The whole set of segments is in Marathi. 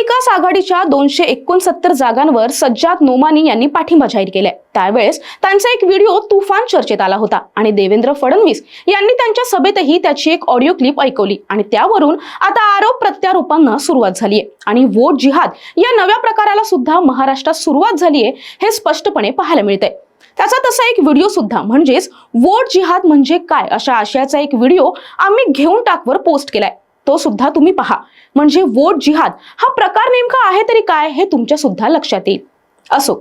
महाविकास आघाडीच्या दोनशे एकोणसत्तर जागांवर सज्जाद नोमानी यांनी पाठिंबा जाहीर केलाय. त्यावेळेस त्यांचा एक व्हिडिओ तुफान चर्चेत आला होता आणि देवेंद्र फडणवीस यांनी त्यांच्या सभेतही त्याची एक ऑडिओ क्लिप ऐकवली आणि त्यावरून आता आरोप प्रत्यारोपांना सुरुवात झालीय. आणि वोट जिहाद या नव्या प्रकाराला सुद्धा महाराष्ट्रात सुरुवात झालीय हे स्पष्टपणे पाहायला मिळतंय. त्याचा तसा एक व्हिडिओ सुद्धा म्हणजेच वोट जिहाद म्हणजे काय अशा आशयाचा एक व्हिडिओ आम्ही घेऊन टाकवर पोस्ट केलाय. तो सुद्धा तुम्ही पहा. म्हणजे वोट जिहाद हा प्रकार नेमका आहे तरी काय हे तुमच्या सुद्धा लक्षात येईल. असो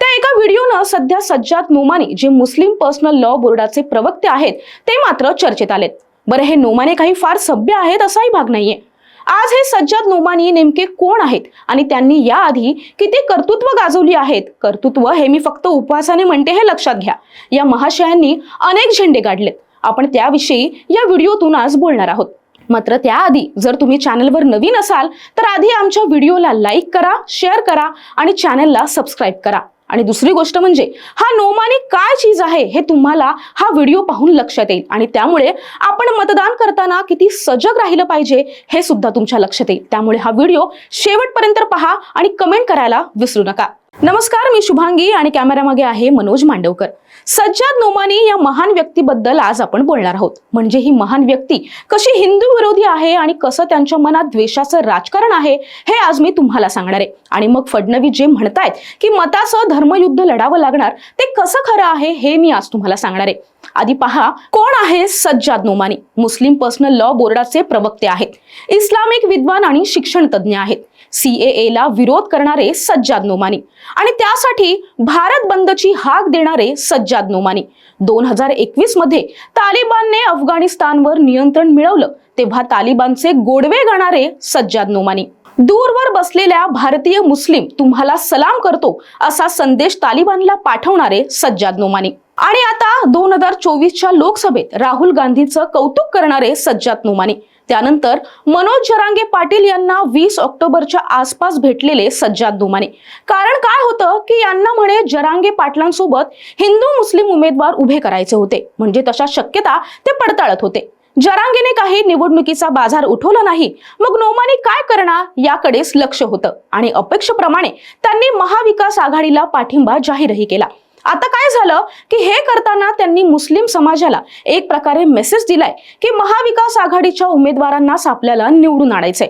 त्या एका व्हिडिओनं सध्या सज्जाद नोमानी जे मुस्लिम पर्सनल लॉ बोर्डाचे प्रवक्ते आहेत ते मात्र चर्चेत आलेत. बरं हे नोमाने काही फार सभ्य आहेत असाही भाग नाहीये. आज हे सज्जाद नोमानी नेमके कोण आहेत? आणि त्यांनी याआधी किती कर्तृत्व गाजवली आहेत? कर्तृत्व हे मी फक्त उपवासाने म्हणते हे लक्षात घ्या. या महाशयांनी अनेक झेंडे काढलेत आपण त्याविषयी या व्हिडिओतून आज बोलणार आहोत. मात्र त्याआधी जर तुम्ही चॅनलवर नवीन असाल तर आधी आमच्या व्हिडिओला लाईक करा शेअर करा आणि चॅनलला सबस्क्राईब करा. आणि दुसरी गोष्ट म्हणजे हा नोमाने काय चीज आहे हे तुम्हाला हा व्हिडिओ पाहून लक्षात येईल. आणि त्यामुळे आपण मतदान करताना किती सजग राहिलं पाहिजे हे सुद्धा तुमच्या लक्षात येईल. त्यामुळे हा व्हिडिओ शेवटपर्यंत पहा आणि कमेंट करायला विसरू नका. नमस्कार मी शुभांगी आणि कॅमेरामागे आहे मनोज मांडवकर. सज्जाद नोमानी या महान व्यक्तीबद्दल आज आपण बोलणार आहोत. म्हणजे ही महान व्यक्ती कशी हिंदू विरोधी आहे आणि कसं त्यांच्या मनात द्वेषाचं राजकारण आहे हे आज मी तुम्हाला सांगणार आहे. आणि मग फडणवीस जे म्हणतायत की मताचं धर्मयुद्ध लढावं लागणार ते कसं खरं आहे हे मी आज तुम्हाला सांगणार आहे. आधी पहा कोण आहे Sajjad Nomani? Muslim personal law बोर्डाचे प्रवक्ते आहेत. इस्लामिक विद्वान आणि शिक्षण तज्ज्ञ आहेत. सी ए एला विरोध करणारे सज्जाद नोमानी. आणि त्यासाठी भारत बंदची हाक देणारे सज्जाद नोमानी. दोन हजार एकवीसमध्ये तालिबानने अफगाणिस्तानवर नियंत्रण मिळवलं तेव्हा तालिबानचे गोडवे गाणारे सज्जाद नोमानी. दूरवर बसलेल्या भारतीय मुस्लिम तुम्हाला सलाम करतो असा संदेश तालिबानला पाठवणारे सज्जाद नोमानी. आणि आता दोन हजार चोवीसच्या लोकसभेत राहुल गांधीचं कौतुक करणारे सज्जाद नोमानी. त्यानंतर मनोज जरांगे पाटील यांना वीस ऑक्टोबरच्या आसपास भेटलेले सज्जाद दुमाने. कारण काय होतं की यांना म्हणे जरांगे पाटलांसोबत हिंदू मुस्लिम उमेदवार उभे करायचे होते. म्हणजे तशा शक्यता ते पडताळत होते. जरांगेने काही निवडणुकीचा बाजार उठवला नाही. मग नोमानी काय करणार याकडेच लक्ष होतं. आणि अपेक्षेप्रमाणे त्यांनी महाविकास आघाडीला पाठिंबा जाहीरही केला. आता काय झालं की हे करताना त्यांनी मुस्लिम समाजाला एक प्रकारे मेसेज दिलाय की महाविकास आघाडीच्या उमेदवारांनाच आपल्याला निवडून आणायचंय.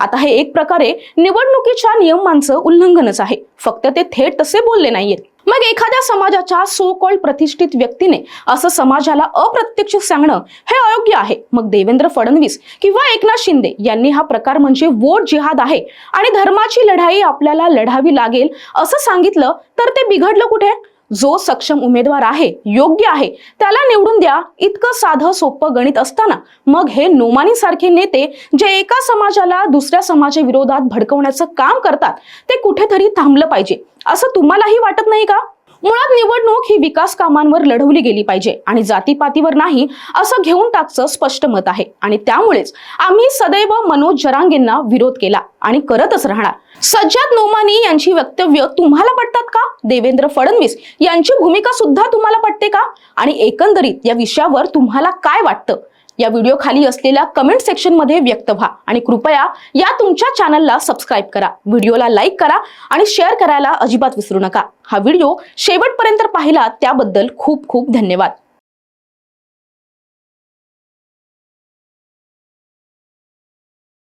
आता हे एक प्रकारे निवडणुकीच्या नियमांचं उल्लंघनच आहे. फक्त ते थेट तसे बोलले नाहीयेत. मग एखाद्या समाजाच्या सो कॉल्ड प्रतिष्ठित व्यक्तीने असं समाजाला अप्रत्यक्ष सांगणं हे अयोग्य आहे. मग देवेंद्र फडणवीस किंवा एकनाथ शिंदे यांनी हा प्रकार म्हणजे वोट जिहाद आहे आणि धर्माची लढाई आपल्याला लढावी लागेल असं सांगितलं तर ते बिघडलं कुठे? जो सक्षम उमेदवार आहे योग्य आहे त्याला निवडून द्या. इतकं साधं सोपं गणित असताना. मग हे नोमानी सारखे नेते जे एका समाजाला दुसऱ्या समाजाविरोधात भडकवण्याचं काम करतात ते कुठेतरी थांबलं पाहिजे. असं तुम्हालाही वाटत नाही का? मुळात निवडणूक ही विकास कामांवर लढवली गेली पाहिजे आणि जातीपातीवर नाही असं घेऊन टाकचं स्पष्ट मत आहे. आणि त्यामुळेच आम्ही सदैव मनोज जरांगेंना विरोध केला आणि करतच राहणार. सज्जाद नोमानी यांची वक्तव्य तुम्हाला पटतात का? देवेंद्र फडणवीस यांची भूमिका सुद्धा तुम्हाला पटते का? आणि एकंदरीत या विषयावर तुम्हाला काय वाटतं? या व्हिडिओ खाली असलेल्या कमेंट सेक्शनमध्ये व्यक्त व्हा. आणि कृपया या तुमच्या चॅनलला सबस्क्राईब करा. व्हिडिओला लाईक करा आणि शेअर करायला अजिबात विसरू नका. हा व्हिडिओ शेवटपर्यंत पाहिला त्याबद्दल खूप खूप धन्यवाद.